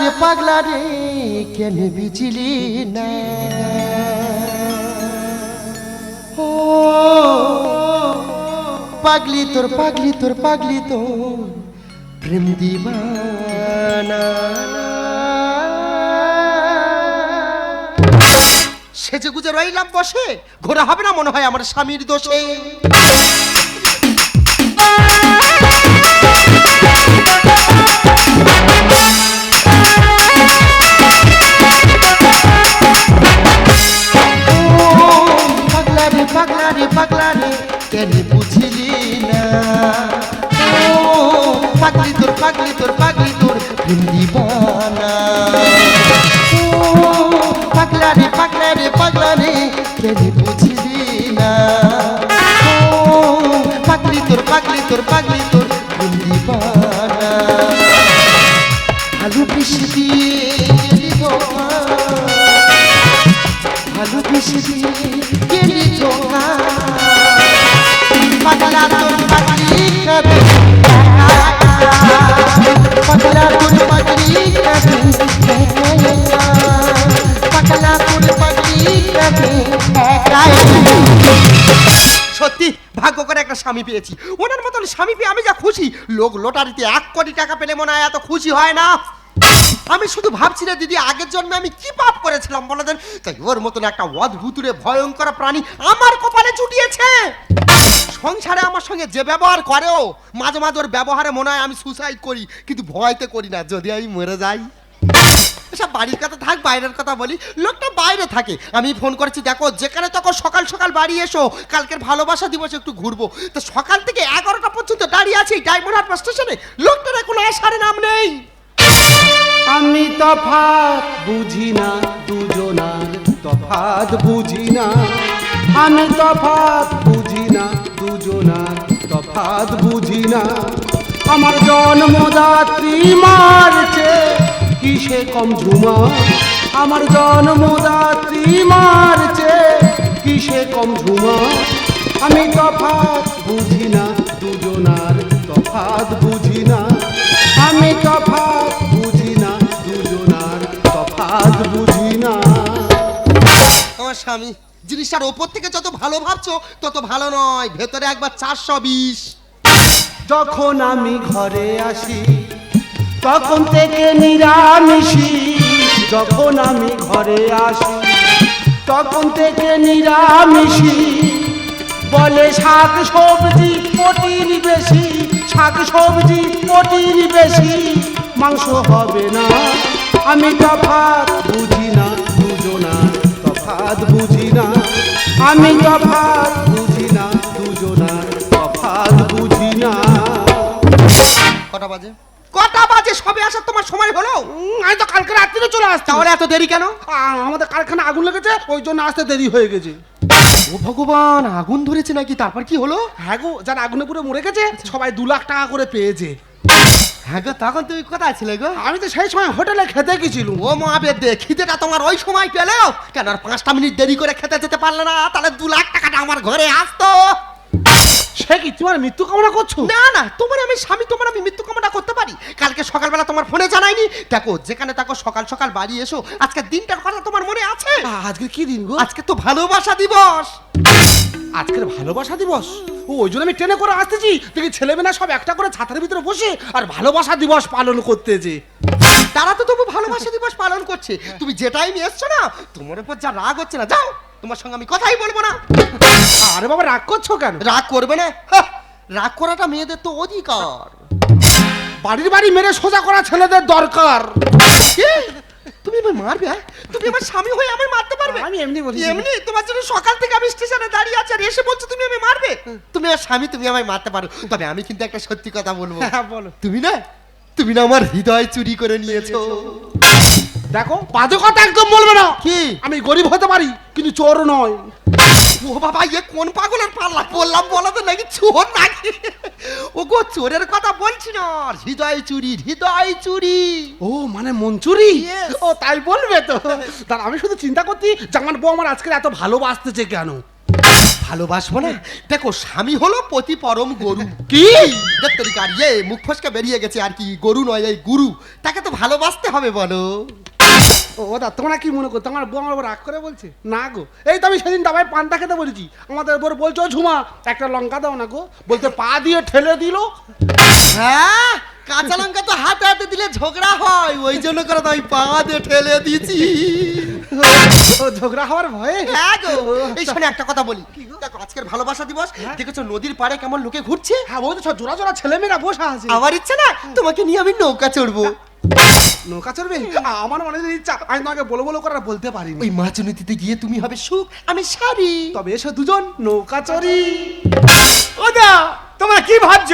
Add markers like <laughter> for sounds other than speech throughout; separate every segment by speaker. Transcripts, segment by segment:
Speaker 1: রে পাগলা রে কেন বিচিলি না? ও, পাগলি তোর পাগলি তোর পাগলি তোর প্রেম দিবানা। সেজে গুজে রইলাম বসে, ঘোরা হবে না মনে হয় আমার স্বামীর দোষে। পাগলি তোর পাগলি তোর। সত্যি ভাগ্য করে একটা স্বামী পেয়েছি। ওনার মতন স্বামী পেয়ে আমি যা খুশি। লোক লটারিতে এক কোটি টাকা পেলে মনে হয় এত খুশি হয় না। আমি শুধু ভাবছি না দিদি, আগের জন্মে আমি কি পাপ করেছিলাম বলে দেন? তাই ওর মতন একটা অদ্ভুতুরে ভয়ঙ্কর প্রাণী আমার কপালে জুটিয়েছে। সংসারে আমার সঙ্গে যে ব্যবহার করেও মাঝে মাঝে ওর ব্যবহারে মনে হয় আমি সুসাইড করি, কিন্তু ভয়তে করি না, যদি আমি মরে যাই। সব বাড়ির কথা থাক, বাইরের কথা বলি। লোকটা বাইরে থাকে। আমি ফোন করেছি, দেখো, যেখানে তখন সকাল সকাল বাড়ি এসো। কালকের ভালোবাসা দিবস একটু ঘুরবো। তো সকাল থেকে এগারোটা পর্যন্ত দাঁড়িয়ে আছি ডায়মন্ড হারবার স্টেশনে। লোকটার কোনো আসার নাম নেই।
Speaker 2: আমি তফাৎ বুঝি না দুজনার, তফাৎ বুঝি না। আমি তফাৎ বুঝি না দুজনার, তফাৎ বুঝি না। আমার জন্মদাত্রী মারছে কিসে কম ঝুমা আমার জন্মদাত্রী মারছে কিসে কম ঝুমা আমি তফাৎ বুঝি না দুজনার তফাৎ বুঝি না। আমি তফাৎ বুঝি না দুজনার তফাৎ বুঝি না।
Speaker 1: আমার স্বামী জিনিসটার ওপর থেকে যত ভালো ভাবছ তত ভালো নয়। ভেতরে একবার চারশো বিশ।
Speaker 2: যখন আমি ঘরে আসি তখন থেকে নিরামিষি, যখন আমি ঘরে আসি, তখন থেকে নিরামিষি। বলে শাক সবজি প্রোটিন বেশি, শাক সবজি প্রোটিন বেশি, মাংস হবে না। আমি তফাৎ বুঝি না, দুজনার তফাৎ বুঝি না। আমি তফাৎ
Speaker 1: বাজে সবে আসার তোমার সময় হলো?
Speaker 2: আমি তো কালকে রাত্রিরে চলে
Speaker 1: তাহলে এত দেরি কেন?
Speaker 2: আমাদের কারখানা আগুন লেগেছে ওই জন্য আসতে দেরি হয়ে গেছে।
Speaker 1: ও ভগবান আগুন ধরেছে নাকি? তারপর কি হলো?
Speaker 2: হ্যাঁ গো যারা আগুনে পুরো মরে গেছে সবাই দু লাখ টাকা করে পেয়েছে।
Speaker 1: হ্যাঁ গো তখন তুমি কোথায় ছিলে গো?
Speaker 2: আমি তো সেই সময় হোটেলে খেতে গেছিলুম।
Speaker 1: ও দে খিদেটা তোমার ওই সময় পেলেও? কেন আর পাঁচটা মিনিট দেরি করে খেতে যেতে পারলে না? তাহলে দু লাখ টাকাটা আমার ঘরে আসতো।
Speaker 2: সে কি তোমার মৃত্যু কামনা করছ?
Speaker 1: না না তোমার আমি স্বামী তোমার আমি মৃত্যু কামনা করতে পারি। কালকে সকালবেলা তোমার ফোনে জানাইনি দেখো যেখানে সকাল সকাল বাড়ি এসো। আজকে দিনটার কথা তোমার মনে আছে?
Speaker 2: আজকে কি দিন গো?
Speaker 1: আজকে তো ভালোবাসা দিবস।
Speaker 2: আজকের ভালোবাসা দিবস? ও ওই জন্য আমি ট্রেনে করে আসতেছি। দেখি ছেলেমেয়েরা সব একটা করে ছাতার ভিতরে বসে আর ভালোবাসা দিবস পালন করতেছে।
Speaker 1: তারা তো তবু ভালোবাসা দিবস পালন করছে। তুমি যে টাইম এসছো না তোমার উপর যা রাগ হচ্ছে না যাও। তোমার সঙ্গে আমি কথাই বলব না।
Speaker 2: আরে বাবা রাগ করছ কেন?
Speaker 1: রাগ করবে না? রাগ করাটা মেয়েদের তো অধিকার।
Speaker 2: বাড়ির বাড়ি মেরে সোজা করা ছেলেদের দরকার?
Speaker 1: তুমি আমায় মারবে হ্যাঁ? তুমি আমার স্বামী হয়ে আমায় মারতে পারবে?
Speaker 2: আমি এমনি বলি
Speaker 1: এমনি? তোমার জন্য সকাল থেকে আমি স্টেশনে দাঁড়িয়ে আছি আর এসে বলছো তুমি আমায় মারবে? তুমি আমার স্বামী তুমি আমায় মারতে পারো। তবে আমি কিন্তু একটা সত্যি কথা বলব।
Speaker 2: হ্যাঁ বলো।
Speaker 1: তুমি না তুমি না আমার হৃদয় চুরি করে নিয়েছো।
Speaker 2: দেখো। বাজে কথা একদম বলবে না।
Speaker 1: কি?
Speaker 2: আমি গরিব হতে পারি কিন্তু চোর নয়।
Speaker 1: ও বাবা ইয়ে কোন পাগলের পাল্লা? বললাম বলাতে নাকি চোর নাকি? ও গো চোরের কথা বলছি না। হৃদয় চুরি হৃদয় চুরি।
Speaker 2: ও মানে মঞ্চুরি
Speaker 1: Yes.
Speaker 2: ও তাই বলবে তো। তার আমি শুধু চিন্তা করছি যে আমার বউ আমার আজকে এত ভালোবাসতেছে কেন?
Speaker 1: ভালোবাসবো না? দেখো স্বামী হলো পতি পরম গরু।
Speaker 2: কি?
Speaker 1: তরিকার ইয়ে মুখ ফসকা বেরিয়ে গেছে আর কি গরু নয় এই গুরু। তাকে তো ভালোবাসতে হবে বলো।
Speaker 2: ও দা তোমরা কি মনে করছ? আমার বউ আমার রাগ করে বলছে? না গো। এই তো আমি সেদিন দাবাই পান্তা খেতে বলেছি। আমাদের উপর বলছো ঝুমা একটা লঙ্কা দাও না গো। বলতে পা দিয়ে ঠেলে দিল।
Speaker 1: হ্যাঁ কাঁচা লঙ্কা তো হাতে হাতে দিলে ঝগড়া হয়। ওই জন্য করে তো আমি পা দিয়ে ঠেলে দিয়েছি।
Speaker 2: ও ঝগড়া হওয়ার ভয়ে?
Speaker 1: হ্যাঁ গো। এই শোনে একটা কথা বলি। দেখো আজকের ভালোবাসা দিবস। দেখেছ নদীর পাড়ে কেমন লোকে ঘুরছে?
Speaker 2: হ্যাঁ বলতো জোড়া জোড়া ছেলেমেয়েরা বসে আছে।
Speaker 1: আমার ইচ্ছে না? তোমাকে নিয়ে আমি নৌকা চড়বো।
Speaker 2: নৌকা চড়বে? আমার মনে হয় ইচ্ছা আমি তোমাকে বলো বলো করে বলতে পারিনি।
Speaker 1: ওই মাছ নদীতে গিয়ে তুমি হবে সুখ আমি সারি।
Speaker 2: তবে এসো দুজন নৌকা চড়ি।
Speaker 3: ওদা তোমরা কি ভাবছ?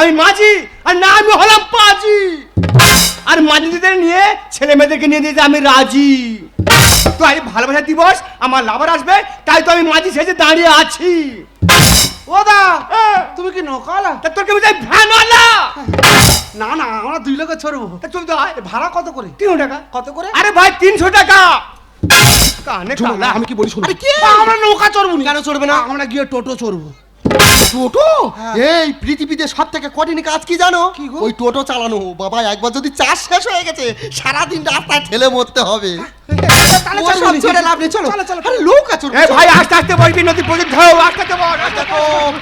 Speaker 3: আমি মাঝি আর না আমি হলাম পাজি। আর মাঝিদের নিয়ে ছেলে মেয়েদেরকে নিয়ে দিতে আমি রাজি। তো আজ ভালোবাসা দিবস আমার লাভার আসবে তাই তো আমি মাঝি সেজে দাঁড়িয়ে আছি।
Speaker 2: ও দা
Speaker 3: হ্যাঁ।
Speaker 2: তুমি কি নৌকাওয়ালা?
Speaker 3: তা তোর কেমন ভ্যানওয়ালা
Speaker 2: না না আমরা দুই লোকে চড়বো
Speaker 3: তা চল তো
Speaker 2: ভাড়া কত করে?
Speaker 3: তিনশো টাকা।
Speaker 2: কত করে?
Speaker 3: আরে ভাই তিনশো টাকা। কানে কালা।
Speaker 2: আমি কি বলি শুনো।
Speaker 1: কি?
Speaker 2: আমরা নৌকা চড়বো
Speaker 1: কেন চড়বে না?
Speaker 2: আমরা গিয়ে টোটো চড়বো।
Speaker 1: টোটো? এই পৃথিবীতে সব থেকে কঠিন কাজ কি জানো? ওই টোটো চালানো। বাবা একবার যদি চাষ শেষ হয়ে গেছে সারাদিন রাস্তায় ঠেলে মরতে হবে।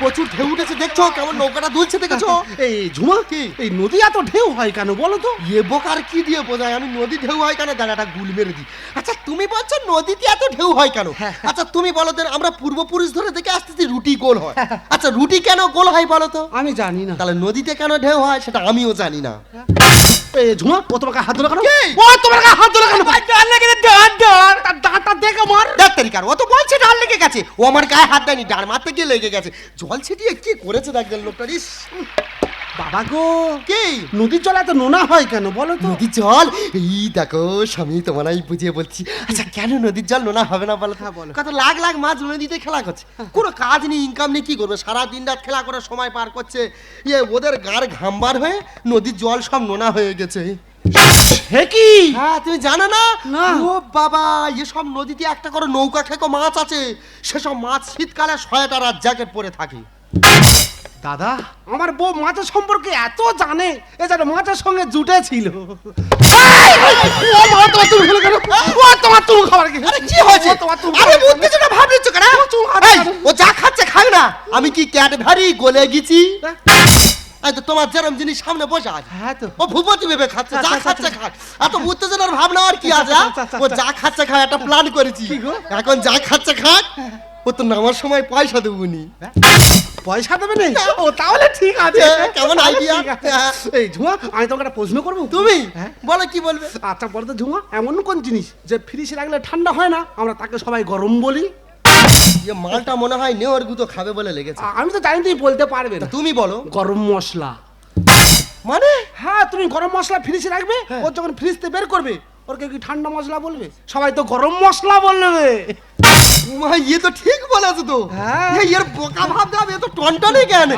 Speaker 3: প্রচুর ঢেউ
Speaker 1: উঠেছে দেখছ কেমন নৌকাটা দুলছে দেখেছ?
Speaker 2: এই ঝুমা
Speaker 1: কি?
Speaker 2: এই নদী এত ঢেউ হয় কেন বলো তো?
Speaker 1: এ বোকার কি দিয়ে বোঝায়? আমি নদী ঢেউ হয় কেন? দাঁড়াটা গুল মেরে দিই। আচ্ছা তুমি বলছো নদীতে এত ঢেউ হয় কেন?
Speaker 2: হ্যাঁ,
Speaker 1: আচ্ছা তুমি বলো দেন আমরা পূর্বপুরুষ ধরে দেখে আসতেছি রুটি গোল হয়। আচ্ছা রুটি কেন গোল হয় বলো তো?
Speaker 2: আমি জানি না।
Speaker 1: তাহলে নদীতে কেন ঢেউ হয় সেটা আমিও জানি না।
Speaker 2: এই ঝুমা ও তোমাকে হাত ধরে কেন? ও তোমার গায়ে হাত ধরে কেন?
Speaker 3: ভাই ডাল লেগে ডাল ডাল
Speaker 2: তার দাঁতটা দেখে মার
Speaker 1: দেখ কার ও তো বলছে ডাল লেগে গেছে। ও আমার গায়ে হাত দেয়নি ডাল মারতে গিয়ে লেগে গেছে। জল ছিটিয়ে কি করেছে ডাক্তার লোকটা ইস।
Speaker 2: বাবা গো।
Speaker 1: কি?
Speaker 2: নদীর জল এত নোনা হয় কেন? বলো তো।
Speaker 1: নদীর জল? এই দেখো স্বামী তোমার আমি বুঝিয়ে বলছি। আচ্ছা কেন নদীর জল নোনা হবে না বলো
Speaker 2: হ্যাঁ, বলো।
Speaker 1: কত লাখ লাখ মাছ নদীতে খেলা করছে। কোনো কাজ নেই ইনকাম নেই কি করবে? সারা দিন রাত খেলা করে সময় পার করছে। ইয়ে ওদের গার ঘামবার হয়ে নদীর জল সব নোনা হয়ে গেছে।
Speaker 2: হে কি?
Speaker 1: হ্যাঁ তুমি জানো না। ও বাবা এসব নদীতে একটা করে নৌকা খেকো মাছ আছে। সেসব মাছ শীতকালে রাত জ্যাকেট পরে থাকে।
Speaker 2: দাদা আমার বউ মাছের সম্পর্কে এত জানে এ যেন মাছের সঙ্গে জুটে ছিল তোমার তুমি খাবার কি
Speaker 1: হয়েছে আরে বুদ্ধি যেটা কেন? ও যা খাচ্ছে খাক না আমি কি ক্যাডভারি গলে গেছি এই তো তোমার যেরম জিনিস সামনে বসে আছে
Speaker 2: হ্যাঁ তো
Speaker 1: ও ভূপতি ভেবে খাচ্ছে যা
Speaker 2: আচ্ছা,
Speaker 1: খাচ্ছে
Speaker 2: আচ্ছা,
Speaker 1: খাক এত উত্তেজনার ভাবনা আর কি আছে হ্যাঁ?
Speaker 2: আচ্ছা, আচ্ছা,
Speaker 1: ও
Speaker 2: আচ্ছা।
Speaker 1: যা খাচ্ছে খাক একটা প্ল্যান করেছি? এখন যা খাচ্ছে খাক ও তো নামার সময় পয়সা দেবুনি
Speaker 2: পয়সা দেবে নেই? ও তাহলে ঠিক আছে।
Speaker 1: হ্যাঁ, কেমন
Speaker 2: আছে।
Speaker 1: হ্যাঁ।
Speaker 2: এই ঝুমা আমি তোমাকে একটা প্রশ্ন করব?
Speaker 1: তুমি?
Speaker 2: হ্যাঁ?
Speaker 1: বলো কি বলবে?
Speaker 2: আচ্ছা বলো তো ঝুমা এমন কোন জিনিস যে ফ্রিজে রাখলে ঠান্ডা হয় না? আমরা তাকে সবাই গরম বলি।
Speaker 1: যে মালটা মনে হয় নেওয়ার গুতো খাবে বলে লেগেছে।
Speaker 2: আমি তো জানি তুমি বলতে পারবে না।
Speaker 1: তুমি বলো।
Speaker 2: গরম মশলা।
Speaker 1: মানে?
Speaker 2: হ্যাঁ তুমি গরম মশলা ফ্রিজে রাখবে। ও যখন ফ্রিজ থেকে বের করবে ওরকে কি ঠান্ডা মশলা বলবে? সবাই তো গরম মশলা বলবে।
Speaker 1: মা ইয়ে তো ঠিক বলেছ তো।
Speaker 2: হ্যাঁ।
Speaker 1: এর বোকা ভাবতে হবে এ তো টনটনে কেন?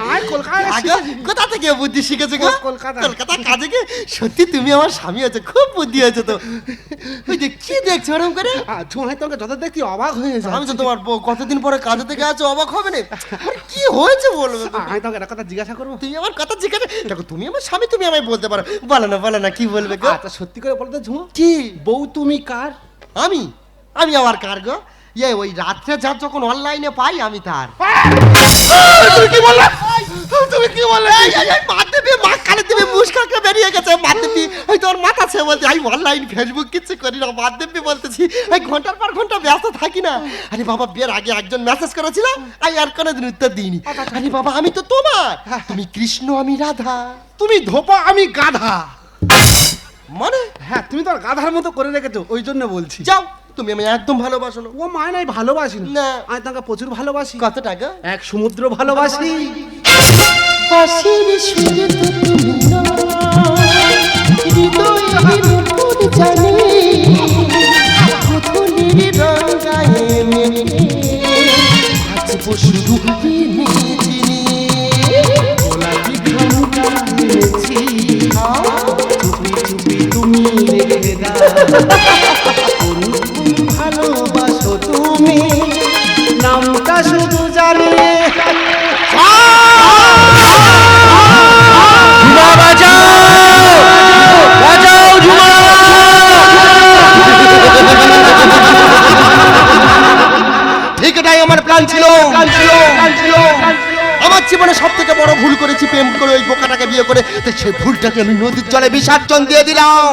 Speaker 1: কোথা থেকে বুদ্ধি শিখেছে গো?
Speaker 2: কলকাতা।
Speaker 1: কলকাতা কাজে গিয়ে সত্যি তুমি আমার স্বামী আছে খুব বুদ্ধি আছে তো। ওই যে কি দেখছ ওরকম করে?
Speaker 2: ঝুমা তোমাকে যত দেখতে অবাক হয়ে যায়
Speaker 1: আমি তো তোমার কতদিন পরে কাজে থেকে আছো অবাক হবে না? আর কি হয়েছে বলবে?
Speaker 2: আমি তোমাকে একটা কথা জিজ্ঞাসা করব?
Speaker 1: তুমি আমার কথা জিজ্ঞাসা দেখো তুমি আমার স্বামী তুমি আমায় বলতে পারো। বলো না বলো না কি বলবে গো?
Speaker 2: আচ্ছা সত্যি করে বলতে ঝুমা।
Speaker 1: কি?
Speaker 2: বউ তুমি কার?
Speaker 1: আমি? আমি আবার কার গো? ইয়ে ওই রাত্রে যা যখন অনলাইনে পাই আমি তার।
Speaker 2: তুমি কি বললে? তুমি কি বললে?
Speaker 1: মা দেবে মুস্কাকে বেরিয়ে গেছে দেবী। ওই তোর মাথা ছে বলছে আমি অনলাইন ফেসবুক কিছু করি না দেবী বলতেছি। এই ঘণ্টার পর ঘণ্টা ব্যস্ত থাকি না। আরে বাবা বিয়ের আগে একজন মেসেজ করেছিল আমি আর কোনোদিন উত্তর দিইনি। আরে বাবা আমি তো তোমার। তুমি কৃষ্ণ আমি রাধা।
Speaker 2: তুমি ধোপা আমি গাধা।
Speaker 1: মানে?
Speaker 2: হ্যাঁ তুমি তো আর গাধার মতো করে রেখেছো ওই জন্য বলছি।
Speaker 1: যাও। তুমি আমি একদম ভালোবাসো না।
Speaker 2: ও মায় নাই ভালোবাসি না। আমি তাকে প্রচুর ভালোবাসি।
Speaker 1: কত টাকা
Speaker 2: এক সমুদ্র ভালোবাসি।
Speaker 4: পাশের সুরে তুমি
Speaker 1: করে তো সেই ভুলটাকে আমি নদীর জলে বিসর্জন দিয়ে দিলাম।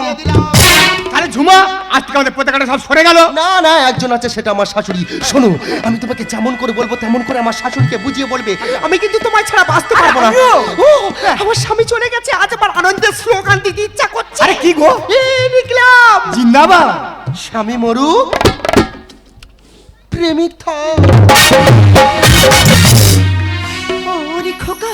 Speaker 3: আরে ঝুমা আজ আমাদের পতাকাটা সব সরে গেল।
Speaker 1: না না একজন আছে সেটা আমার শাশুড়ি। শোনো আমি তোমাকে যেমন করে বলব তেমন করে আমার শাশুড়িকে বুঝিয়ে বলবে। আমি কিন্তু তোমায় ছাড়া বাঁচতে পারব না। ও আমার স্বামী চলে গেছে আজ আমার আনন্দের স্লোগান দিতে ইচ্ছা করছে।
Speaker 3: আরে কি গো?
Speaker 1: এ লিখলাম
Speaker 3: জিন্দাবাদ।
Speaker 1: স্বামী মরুক প্রেমিক থাক
Speaker 5: খোকা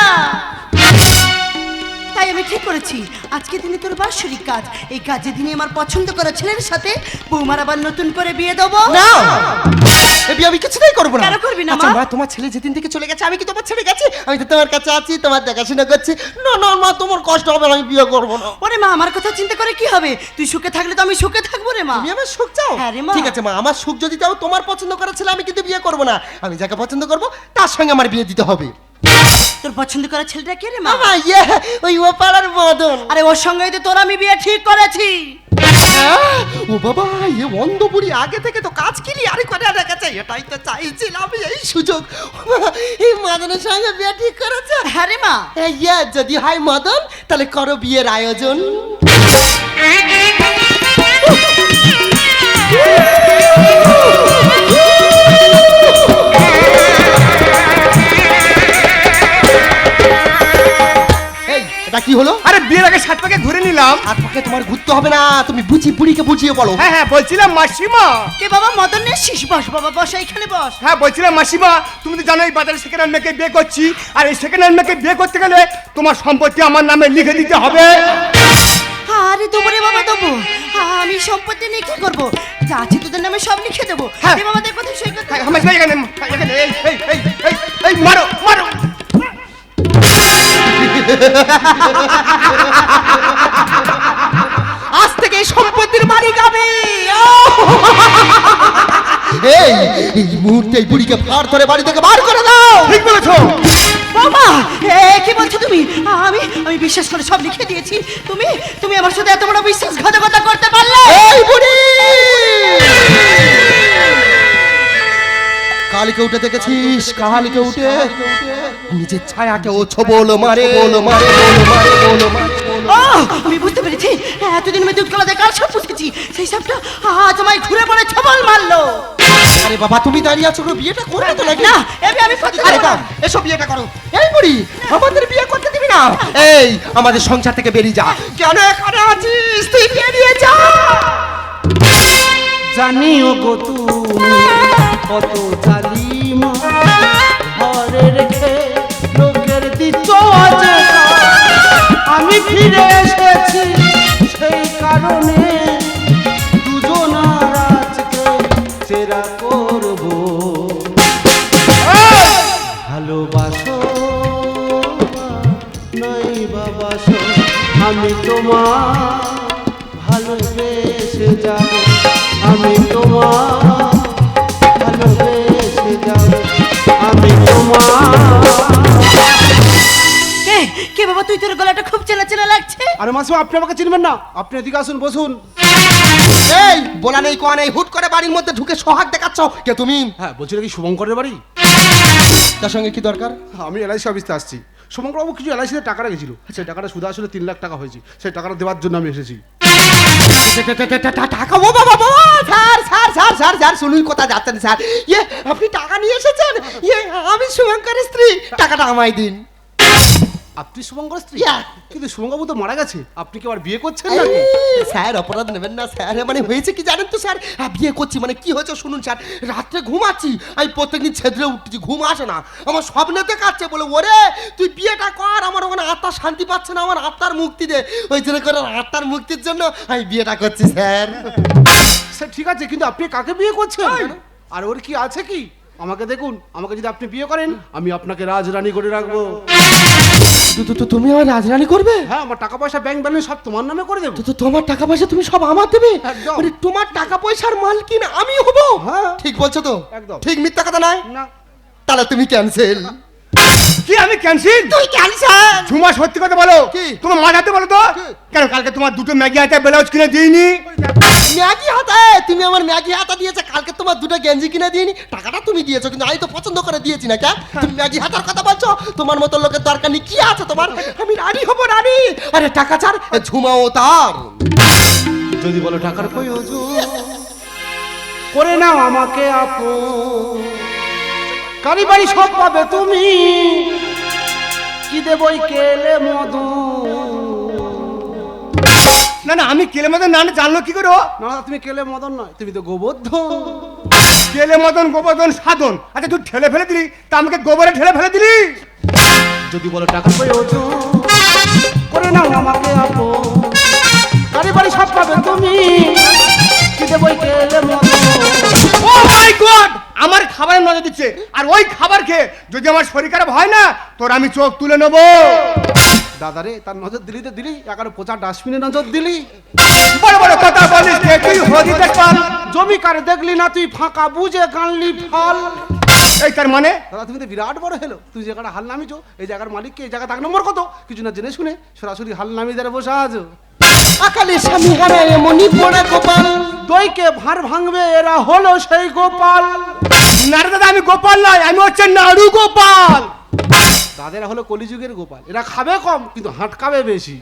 Speaker 5: ঠিক করেছি। আজকে দিনে তোর বাৎসরিক কাজ। এই কাজের দিনে আমার পছন্দ করা ছেলের সাথে বৌমার আবার নতুন করে বিয়ে দেবো।
Speaker 1: না এ বিয়ে আমি কিছুতেই করব না।
Speaker 5: কেন করবি না,
Speaker 1: আচ্ছা,
Speaker 5: মা?
Speaker 1: মা তোমার ছেলে যেদিন থেকে চলে গেছে আমি কি তোমার ছেড়ে গেছি? আমি তো তোমার কাছে আছি তোমার দেখাশোনা করছি। না না মা তোমার কষ্ট হবে না, আমি বিয়ে করব না।
Speaker 5: ওরে মা আমার কথা চিন্তা করে কি হবে? তুই সুখে থাকলে তো আমি সুখে থাকব রে মা।
Speaker 1: তুমি আমার সুখ চাও?
Speaker 5: হ্যাঁ রে মা।
Speaker 1: ঠিক আছে মা আমার সুখ যদি চাও তোমার পছন্দ করা ছেলে আমি কিন্তু বিয়ে করব না। আমি যাকে পছন্দ করব তার সঙ্গে আমার বিয়ে দিতে হবে।
Speaker 5: তোর পছন্দ করা ছেলেটা কে রে মা?
Speaker 1: মামা ইয়ে ওই ও পাড়ার মদন
Speaker 5: আরে ওর সঙ্গে তো তোর আমি বিয়ে ঠিক করেছি।
Speaker 1: ও বাবা এ অন্ধ বুড়ি আগে থেকে তো কাজ ক্লিয়ার করে রেখেছে এটাই তো চাইছিলাম এই সুযোগ। <laughs> এই মদনের সঙ্গে বিয়ে ঠিক করেছে?
Speaker 5: হ্যাঁ রে মা।
Speaker 1: এই ইয়ে, যদি হয় মদন তাহলে করো বিয়ের আয়োজন। এটা কি হলো
Speaker 3: আরে বিয়ের আগে সাত পাকে ঘুরে নিলাম
Speaker 1: আর পাকে তোমার ঘুরতে হবে না তুমি বুঝি বুড়িকে বুঝিয়ে বলো
Speaker 3: হ্যাঁ হ্যাঁ বলছিলাম মাসিমা
Speaker 5: কে বাবা মদন এসছিস বস বাবা বস এখানে বস
Speaker 3: হ্যাঁ বলছিলাম মাসিমা তুমি তো জানো এই বাজারে সেকেন্ড হ্যান্ড মেয়েকে বিয়ে করছি আর এই সেকেন্ড হ্যান্ড মেয়েকে বিয়ে করতে গেলে তোমার সম্পত্তি আমার নামে লিখে দিতে হবে
Speaker 5: আরে দেবো রে বাবা দেবো আমি সম্পত্তি নিয়ে কি করব যা আছে তোদের নামে সব লিখে দেবো
Speaker 3: হ্যাঁ।
Speaker 5: দে বাবা দেখ কোথায় সই করতে
Speaker 3: হ্যাঁ, আমার এখানে এখানে এই এই এই এই এই মারো মারো
Speaker 1: আজ থেকে সম্পত্তির মালিক আমি এই এই মুহূর্তে এই বুড়িকে ফার করে বাড়ি থেকে বার করে দাও।
Speaker 3: ঠিক বলেছ।
Speaker 5: বাবা এ কি বলছো তুমি? আমি আমি বিশ্বাস করে সব লিখে দিয়েছি। তুমি তুমি আমার সাথে এত বড় বিশ্বাসঘাতকতা করতে পারলে?
Speaker 1: এই বুড়ি কালকে উঠে দেখেছিস? কালকে উঠে? নিজের ছায়াকে ও ছবল মারে বল মারে বল মারে বল মারে। বল
Speaker 5: ও আমি বুঝতে পেরেছি। এতদিন আমি দুধ কাল সব পুষেছি সেই সবটা আজ আমায় ঘুরে পড়ে ছবল মারলো।
Speaker 1: আরে বাবা তুমি দাঁড়িয়ে আছো কোনো? বিয়েটা করবে তো নাকি?
Speaker 5: না এবে আমি করতে
Speaker 1: আরে দাও
Speaker 5: না।
Speaker 1: এসো বিয়েটা করো। এই বুড়ি আমাদের বিয়ে করতে দিবি না। এই আমাদের সংসার থেকে বেরিয়ে যা। কেন এখানে আছিস? তুই বেরিয়ে যা।
Speaker 2: জানিও গো তুমি। কত জালিম। ঘরে রেখে লোকের দিচ্ছ আমি ফিরে এসেছি সেই কারণে দুজনার আজকে চেরা করব। ভালোবাসো নাই বাবাসো আমি তোমার ভালোবেসে যাব। আমি তোমার আমি তোমার
Speaker 5: কে বাবা তুই তোর গলাটা খুব চেনা চেনা লাগছে?
Speaker 2: আরে মাসিমা আপনি আমাকে চিনবেন না। আপনি এদিকে আসুন বসুন।
Speaker 1: এই বলা নেই কোয়া নেই হুট করে বাড়ির মধ্যে ঢুকে সোহাগ দেখাচ্ছ। কে তুমি?
Speaker 2: হ্যাঁ বলছি কি শুভঙ্করের বাড়ি?
Speaker 1: তার সঙ্গে কি দরকার?
Speaker 2: আমি এলআইসি অফিসে আসছি। শুভঙ্করবাবু কিছু এলআইসিতে টাকা রেখেছিল। সেই টাকাটা সুদা আসলে তিন লাখ টাকা হয়েছে। সেই টাকাটা দেওয়ার জন্য আমি এসেছি।
Speaker 1: টাকা ও বাবা বাবা sir sir sir sir sir, শুনুন কোথা যাচ্ছেন, স্যার। ইয়ে আপনি টাকা নিয়ে এসেছেন? ইয়ে আমি শুভঙ্করের স্ত্রী। টাকাটা আমায় দিন।
Speaker 2: আপনি শুভঙ্কর স্ত্রী. কিন্তু শুভঙ্কবাবু তো মারা গেছে। আপনি কি আবার বিয়ে করছেন
Speaker 1: এই, স্যার অপরাধ নেবেন না স্যার। মানে হয়েছে কি জানেন তো স্যার? বিয়ে করছি মানে কি হয়েছে শুনুন স্যার। রাত্রে ঘুমাচ্ছি আমি প্রত্যেকদিন ছেদরে উঠছি ঘুম আসে না। আমার স্বপ্নেতে কাটছে বলে ওরে তুই বিয়েটা কর আমার ওখানে আত্মা শান্তি পাচ্ছে না আমার আত্মার মুক্তি দে। ওই জন্য করে আত্মার মুক্তির জন্য আমি বিয়েটা করছি স্যার।
Speaker 2: স্যার ঠিক আছে কিন্তু আপনি কাকে বিয়ে করছেন? আর ওর কি আছে কি? আমাকে দেখুন আমাকে যদি আপনি বিয়ে করেন আমি আপনাকে রাজরানী করে রাখব।
Speaker 1: তুমি আমার রাজরানি করবে?
Speaker 2: হ্যাঁ আমার টাকা পয়সা ব্যাংক ব্যালেন্স সব তোমার নামে করে দেবো।
Speaker 1: তো তোমার টাকা পয়সা তুমি সব আমার দেবে? মানে তোমার টাকা পয়সার মালকিন আমি হব?
Speaker 2: হ্যাঁ।
Speaker 1: ঠিক বলছো তো?
Speaker 2: একদম।
Speaker 1: ঠিক মিথ্যা কথা নয়?
Speaker 2: না।
Speaker 1: তাহলে তুমি ক্যান্সেল
Speaker 3: কি আমি ক্যান্সেল
Speaker 1: তুই ক্যান্সেল
Speaker 3: ঝুমা সত্যি কথা বলো।
Speaker 1: কি?
Speaker 3: তোমার মাথাতে বলো তো। কেন কালকে তোমার দুটো ম্যাগি হাতে ব্লাউজ কিনে দিইনি?
Speaker 1: ম্যাগি হাতা তুমি আমার ম্যাগি হাতা দিয়েছে কালকে তোমার দুটো গেঞ্জি কিনে দিইনি টাকাটা তুমি দিয়েছ কিন্তু আমি তো পছন্দ করে দিয়েছি না কে তুমি ম্যাগি হাতার কথা বলছো তোমার মতো লোকের দরকার নেই কি আছে তোমার? আমি রানী হব রানী আরে টাকা ছাড় এ ঝুমাও তার।
Speaker 2: যদি বলো টাকার প্রয়োজন করে নাও আমাকে আপন। কারি বাড়ি সব পাবে তুমি। কি দেবই কেলে মধু
Speaker 3: না না আমি কেলে মতন না জানলো কি করো
Speaker 2: না তুমি কেলে মদন নয় তুমি তো গোবদ্ধ
Speaker 3: কেলে মতন গোবর্ধন সাধন। আচ্ছা তুই ঠেলে ফেলে দিলি? তা আমাকে গোবরে ঠেলে ফেলে দিলি?
Speaker 2: যদি বলো টাকার প্রয়োজন করে নাও আমাকে আপন। কারি বাড়ি সব পাবে তুমি কি দেবই কেলে মধু
Speaker 3: ও মাই গড! আমার খাবারে নজর দিচ্ছে। আর ওই খাবার খেয়ে যদি আমার শরীর খারাপ হয় না তোর আমি চোখ তুলে নেব।
Speaker 2: দাদারে তার নজর দিলি তো দিলি এগারো পচা ডাস্টবিনে নজর দিলি।
Speaker 3: বড় বড় কথা বলিস কে তুই হদিতে পাল
Speaker 2: জমি কার দেখলি না তুই ফাঁকা বুঝে গানলি ফল।
Speaker 3: এই তার মানে?
Speaker 2: দাদা তুমি তো বিরাট বড় হেলো। তুই জায়গাটা হাল নামিছো এই জায়গার মালিককে এই জায়গা তাক নম্বর কত? কিছু না জেনে শুনে সরাসরি হাল নামিয়ে দাঁড়ে বসে আছো।
Speaker 1: আকালে স্বামী হারা এমনই পড়া কপাল
Speaker 2: দইকে ভার ভাঙবে এরা হলো সেই গোপাল।
Speaker 3: না দাদা আমি গোপাল নয় আমি হচ্ছে নাড়ু গোপাল।
Speaker 2: দাদেরা হলো কলিযুগের গোপাল। এরা খাবে কম কিন্তু হাঁটকাবে বেশি।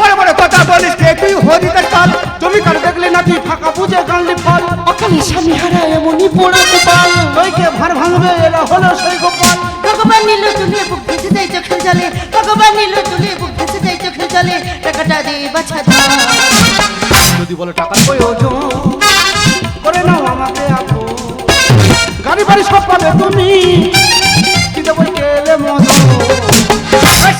Speaker 3: বড় বড় কথা বলিস কে তুই হদিতে পাল
Speaker 2: জমি কার দেখলি না তুই ফাঁকা বুঝে গানলি ফল
Speaker 1: আকালে স্বামী হারা এমনই পড়া কপাল
Speaker 2: দইকে ভার ভাঙবে এরা হলো সেই গোপাল।
Speaker 5: ভগবান নিল তুলে বুক ভেসে যায় চোখের জলে। ভগবান নিল তুলে বুক ভেসে যায় চোখের জলে। টাকাটা দে বাছা দা।
Speaker 2: যদি বলো টাকার প্রয়োজন করে নাও আমাকে আপন। গাড়ি বাড়ি সব পাবে তুমি।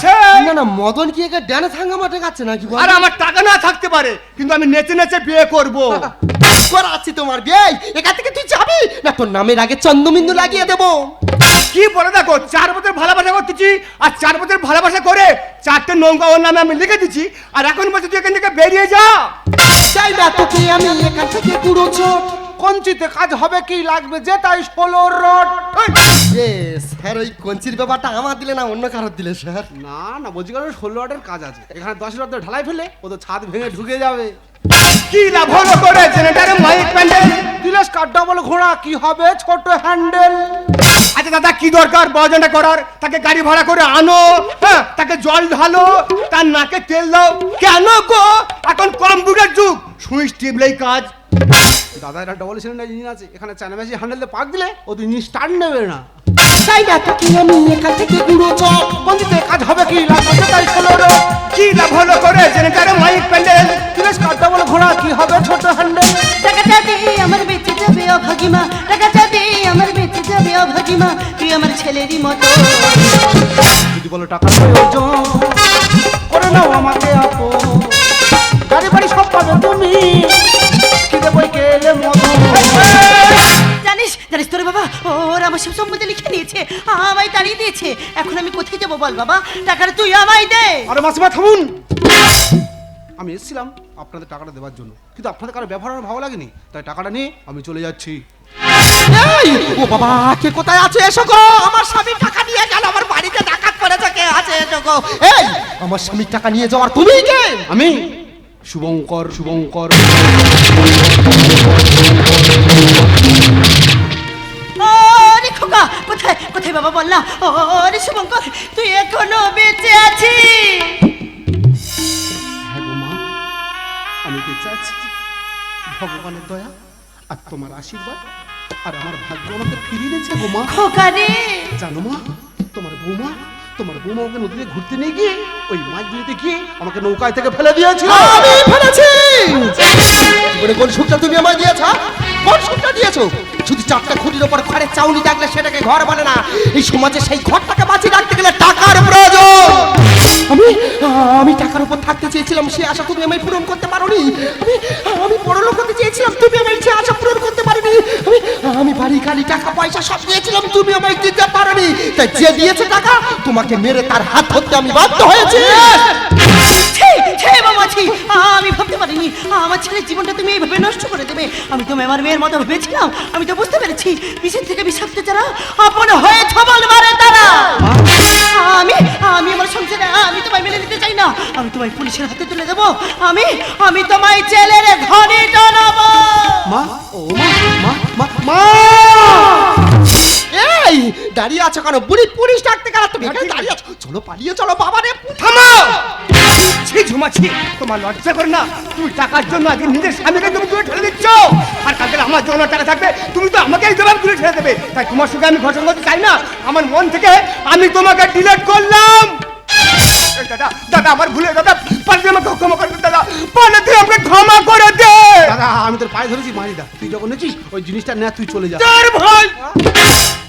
Speaker 1: না না মদন কি একে ড্যান্স হাঙ্গামা ঠেকাচ্ছে নাকি?
Speaker 3: আর আমার টাকা না থাকতে পারে কিন্তু আমি নেচে নেচে বিয়ে করব। <laughs>
Speaker 1: করাচ্ছি তোমার বিয়ে। এখান থেকে তুই যাবি? না তোর নামের আগে চন্দ্রবিন্দু লাগিয়ে দেবো।
Speaker 3: কি বলে দেখো চার বছর ভালোবাসা করতেছি আর চার বছর ভালোবাসা করে চারটে নৌকা ওর নামে আমি লিখে দিচ্ছি আর এখন বলছি তুই এখান থেকে বেরিয়ে যা।
Speaker 1: চাই না তোকে আমি এখান থেকে পুরো ছোট
Speaker 2: কঞ্চিতে কাজ হবে কি লাগবে? যে তাই ষোলো রড
Speaker 1: এ স্যার ওই কঞ্চির ব্যাপারটা আমার দিলে না অন্য কারোর দিলে স্যার?
Speaker 2: না না বলছি কারণ ষোলো রডের কাজ আছে। এখানে দশ রড দিয়ে ঢালাই ফেলে ও তো ছাদ ভেঙে ঢুকে যাবে।
Speaker 3: কি লাভ হলো করে জেনারেটারে মাইক প্যান্ডেল?
Speaker 2: দিলে স্কার ডাবল ঘোড়া কি হবে ছোট হ্যান্ডেল?
Speaker 3: আচ্ছা দাদা কি দরকার? বজনটা করার। তাকে গাড়ি ভাড়া করে আনো। হ্যাঁ তাকে জল ঢালো। তার নাকে তেল দাও। কেন গো? এখন কম্পিউটার যুগ। সুইচ টিপলেই কাজ।
Speaker 2: দাদা এটা ডবল সিলিন্ডার ইঞ্জিন আছে এখানে চায়না মেশিন হ্যান্ডেল দিয়ে পাক দিলে ও তো ইঞ্জিন স্টার্ট নেবে না।
Speaker 1: চাই না তোকে আমি এখান থেকে পুরো ছোট
Speaker 2: কঞ্চিতে কাজ হবে কি লাগবে যে তাই ষোলো রড
Speaker 3: কি লাভ হলো করে? জেনারেটারে মাইক প্যান্ডেল।
Speaker 2: দিলে স্কার ডবল ঘোড়া কি হবে ছোট হ্যান্ডেল
Speaker 5: টাকাটা দে আমার বেঁচে যাবে অভাগিমা টাকাটা দে আমার বেঁচে যাবে অভাগিমা তুই আমার ছেলেরই মতো।
Speaker 2: যদি বলো টাকার প্রয়োজন করে নাও আমাকে আপন। গাড়ি বাড়ি সব পাবে তুমি।
Speaker 5: বাবা ওর আমার সব সম্পত্তি লিখে নিয়েছে। আমায় তাড়িয়ে দিয়েছে। এখন আমি কোথায় যাব বল বাবা? টাকাটা তুই আমায় দে।
Speaker 2: আরে মাসিমা থামুন। আমি এসেছিলাম আপনাদের টাকাটা দেওয়ার জন্য কিন্তু আপনাদের কারও ব্যবহার আমার ভালো লাগেনি তাই টাকাটা নিয়ে আমি চলে যাচ্ছি।
Speaker 1: এই, ও বাবা কে কোথায় আছে? এসো গো আমার স্বামী টাকা নিয়ে গেল আমার বাড়িতে ডাকাত পড়েছে কে আছে? এসো গো। এই আমার স্বামীর টাকা নিয়ে যাওয়ার তুমি কে?
Speaker 2: আমি? শুভঙ্কর শুভঙ্কর।
Speaker 5: কোথায় বাবা বল না? ওরে শুভঙ্কর তুই এখনও বেঁচে আছিস?
Speaker 2: হ্যাঁ গো মা আমি বেঁচে আছি। ভগবানের দয়া আর তোমার আশীর্বাদ আর আমার ভাগ্য আমাকে ফিরিয়ে দিয়েছে গো মা।
Speaker 5: খোকা রে।
Speaker 2: জানো মা তোমার বৌমা তোমার বৌমা ওকে নদীতে ঘুরতে নিয়ে গিয়ে ওই মাছ নিতে গিয়ে আমাকে নৌকায় থেকে ফেলে দিয়েছিল।
Speaker 1: আমি ফেলেছি! কোন সুখটা তুমি আমায় দিয়েছ কোন সুখটা দিয়েছ? শুধু চারটা খুঁটির ওপর ঘরের চাউনি থাকলে সেটাকে ঘর বলে না, এই সমাজে সেই ঘরটাকে বাঁচিয়ে রাখতে গেলে টাকার প্রয়োজন। আমি আমি টাকার উপর থাকতে চেয়েছিলাম, সে আশা তুমি আমায় পূরণ করতে পারোনি। আমি আমি বড় লোক হতে চেয়েছিলাম, তুমি আমায় সে আশা পূরণ করতে পারোনি। আমি আমি বাড়ি গাড়ি টাকা, পয়সা সব দিয়েছিলাম, তুমি আমায় দিতে পারোনি। তাই যে দিয়েছে টাকা, তোমাকে মেরে তার হাত ধরতে আমি বাধ্য হয়েছি।
Speaker 5: ছি, বাবা, ছি। আমি ভাবতে পারিনি। আমার ছেলের জীবনটা তুমি এইভাবে নষ্ট করে দেবে। আমি তো আমার মেয়ের মতো ভেবেছিলাম। আমি তো বুঝতে পেরেছি। বিষের থেকে বিষাক্ত যারা আপন হয়ে ছবল মারে তারা। আমি আমি আমার সংসারে আমি তোমায় মেনে নিতে চাই না। আমি তোমায় পুলিশের হাতে তুলে দেবো। আমি আমি তোমায় জেলের ঘরে টানাবো
Speaker 2: মা ও মা মা মা মা!
Speaker 1: এই দাঁড়িয়ে আছো কেন? বুড়ি পুলিশ ডাকতে গেল তুমি। দাঁড়িয়ে আছো। চলো পালিয়ে চলো বাবা রে
Speaker 3: থামো! ছি ঝুমা ছি তোমার লজ্জা করে না। তুমি টাকার জন্য আজকে নিজের স্বামীকে তুমি দূরে ঠেলে দিচ্ছ। আর কালকে আমার জন্য টাকা থাকবে তুমি তো আমাকেই জবাব দূরে ঠেলে দেবে। তাই তোমার সঙ্গে আমি ঘটনা করতে চাই না। আমার মন থেকে আমি তোমাকে ডিলেট করলাম। দাদা দাদা আমার ভুলে দাদা পারলে আমাকে ক্ষমা করে দাদা। পারলে তুই আমাকে ক্ষমা করে দে।
Speaker 2: দাদা আমি তোর পায়ে ধরেছি মারিদা তুই যখন নেছিস ওই জিনিসটা না তুই চলে যা।
Speaker 3: তোর ভাই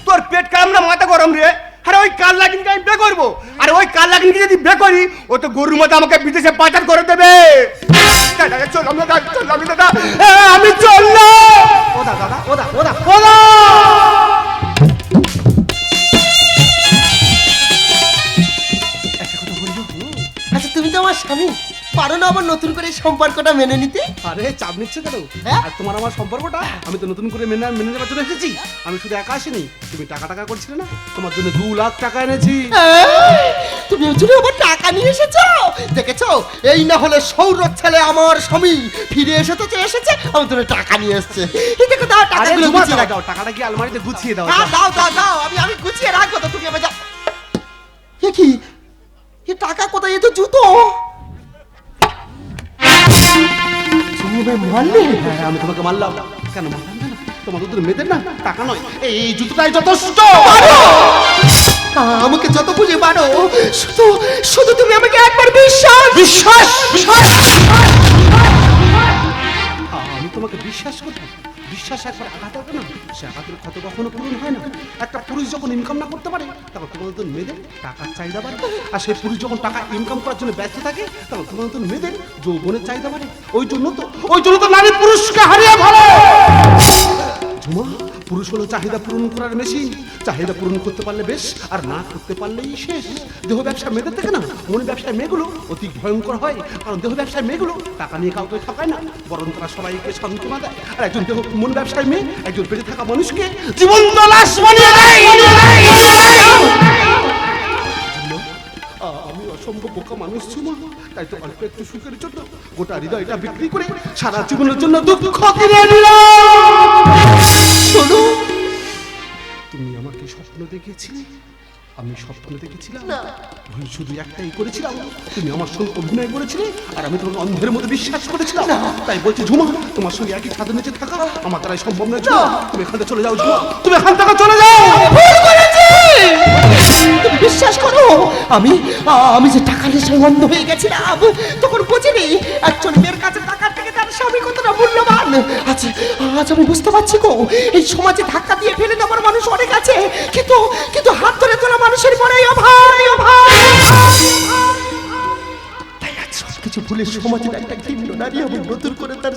Speaker 3: তোর পেট কামড়া মাথা গরম রে। আরে ওই কাল লাগিনকে আমি বিয়ে করব? আর ওই কাল লাগিনকে যদি বিয়ে করি ও তো গরুর মতো আমাকে বিদেশে পাচার করে দেবে। দাদা, চললাম দাদা চললাম দাদা আমি চললাম।
Speaker 2: ওদা দাদা ওদা ওদা ওদা
Speaker 1: আচ্ছা তুমি তো আমার স্বামী। পারো না আবার নতুন করে সম্পর্কটা মেনে নিতে?
Speaker 2: আরে চাপ নিচ্ছে কেন?
Speaker 1: হ্যাঁ?
Speaker 2: আর তোমার আমার সম্পর্কটা? আমি তো নতুন করে মেনে মেনে নেবার জন্য এসেছি। আমি শুধু একা আসিনি। তুমি টাকা টাকা করছিলে না? তোমার জন্য দু লাখ টাকা এনেছি।
Speaker 1: এই, তুমি ওর জন্য আবার টাকা নিয়ে এসেছ? দেখেছ? এই না হলে সৌরভ ছেলে আমার স্বামী ফিরে এসে তো এসেছে আমার জন্য টাকা নিয়ে এসেছে। এই দেখো দাও
Speaker 2: আরে
Speaker 1: টাকাগুলো
Speaker 2: জমা
Speaker 1: গুছিয়ে
Speaker 2: দাও,
Speaker 1: রাখো।
Speaker 2: টাকাটা কি আলমারিতে গুছিয়ে দাও?
Speaker 1: হ্যাঁ, দাও দাও দাও আমি আমি গুছিয়ে রাখব তো তুমি আমার যাও। এ কি? এ টাকা কোথায়? এ তো জুতো। তুমি মারলে
Speaker 2: হ্যাঁ আমি তোমাকে মারলাম। কেন মারলাম না? তোমার দুধের মেয়েদের না টাকা নয়। এই জুতোটাই যথেষ্ট।
Speaker 1: আমাকে যত খুঁজে পারো। শুধু শুধু তুমি আমাকে একবার বিশ্বাস বিশ্বাস! বিশ্বাস
Speaker 2: আমি তোমাকে বিশ্বাস করি। বিশ্বাস একবার আঘাত হবে না? সে আঘাতের ক্ষত কখনো পূরণ হয় না। একটা পুরুষ যখন ইনকাম না করতে পারে, তখন তোমার নতুন মেয়েদের টাকার চাহিদা বাড়ে? আর সেই পুরুষ যখন টাকা ইনকাম করার জন্য ব্যস্ত থাকে, তখন তোমার নতুন মেয়েদের যৌবনের চাহিদা বাড়ে? ওই জন্য তো ওই জন্য তো নারী পুরুষকে হারিয়ে ভালো ঝুমা। পুরুষ হলো চাহিদা পূরণ করার মেশিন। চাহিদা পূরণ করতে পারলে বেশ, আর না করতে পারলেই শেষ। দেহ ব্যবসা মেয়েদের থেকে না, মন ব্যবসায় মেয়েগুলো অতি ভয়ঙ্কর হয়। কারণ দেহ ব্যবসায় মেয়েগুলো টাকা নিয়ে কাউকে ঠকায় না, বরং তারা সবাইকে সান্ত্বনা দেয়। আর একজন দেহ মন ব্যবসায় মেয়ে, একজন বেঁচে থাকা মানুষকে বানিয়ে আমি অসম্ভব বোকা মানুষ ঝুমা তাই তো অল্প একটু সুখের জন্য গোটা হৃদয়টা বিক্রি করে সারা জীবনের জন্য দুঃখ কিনে নিলাম। শোনো তুমি আমাকে স্বপ্ন দেখেছিলে? আমি স্বপ্ন দেখেছিলাম। ভুল শুধু একটাই করেছিলাম। তুমি আমার সঙ্গে অভিনয় করেছিলে আর আমি তোমাকে অন্ধের মধ্যে বিশ্বাস করেছিলাম। তাই বলছি ঝুমা তোমার সঙ্গে একই ছাদের নিচে থাকা আমার দ্বারাই সম্ভব নয় ঝুমা। তুমি এখান থেকে চলে যাও ঝুমা। তুমি এখান থেকে চলে যাও।
Speaker 1: বিশ্বাস করো? আমি আমি যে টাকা নেশায় অন্ধ হয়ে গেছিলাম, তখন বুঝিনি একজন মেয়ের কাছে টাকার থেকে তার স্বামী কতটা মূল্যবান। আচ্ছা আজ আমি বুঝতে পারছি গো। এই সমাজে ধাক্কা দিয়ে ফেলে দেওয়ার মানুষ অনেক আছে, কিন্তু কিন্তু হাত ধরে তোলা মানুষের বড়াই অভাব অভাব তাই কিছু ভুলে সমাজের একটা ঘৃণ্য নারী আমি নতুন করে তার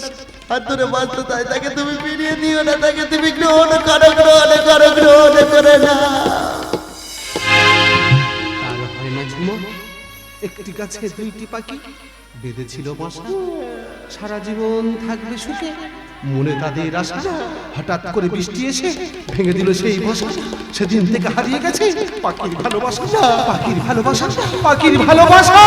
Speaker 1: হাত ধরে বাঁচতে চাই। তাকে তুমি ফিরিয়ে দিও না, তাকে তুমি গ্রহণ করো গ্রহণ করো, গ্রহণ করে না।
Speaker 2: একটি গাছে দুইটি পাখি বেঁধেছিল বাসা। সারা জীবন থাকবে সুখে, মনে তাদের আশা। হঠাৎ করে বৃষ্টি এসে ভেঙে দিল সেই ভাষা সেদিন থেকে হারিয়ে গেছে পাখির ভালোবাসা। পাখির ভালোবাসা পাখির ভালোবাসা।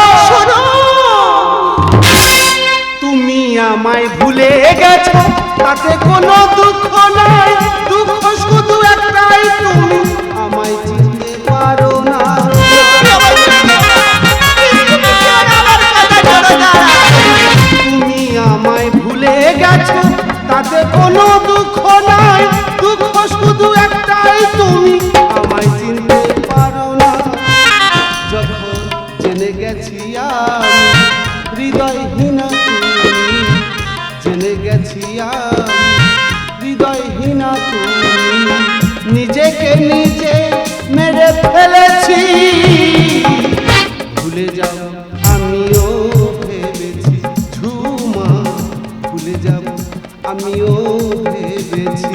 Speaker 2: তুমি আমায় ভুলে গেছো, তাতে কোনো দুঃখ নাই। দুঃখ শুধু একটাই, তুমি আমায় গেছে তাতে কোনো দুঃখ নাই। দুঃখ শুধু একটাই, তুমি আমায় চিনতে পারো না। যখন জেনে গেছি আমি, হৃদয়হীন তুমি। জেনে গেছি আমি, হৃদয়হীন নিজেকে নিজে মেরে ফেলেছি। ভুলে যাও আমিও ভেবেছি।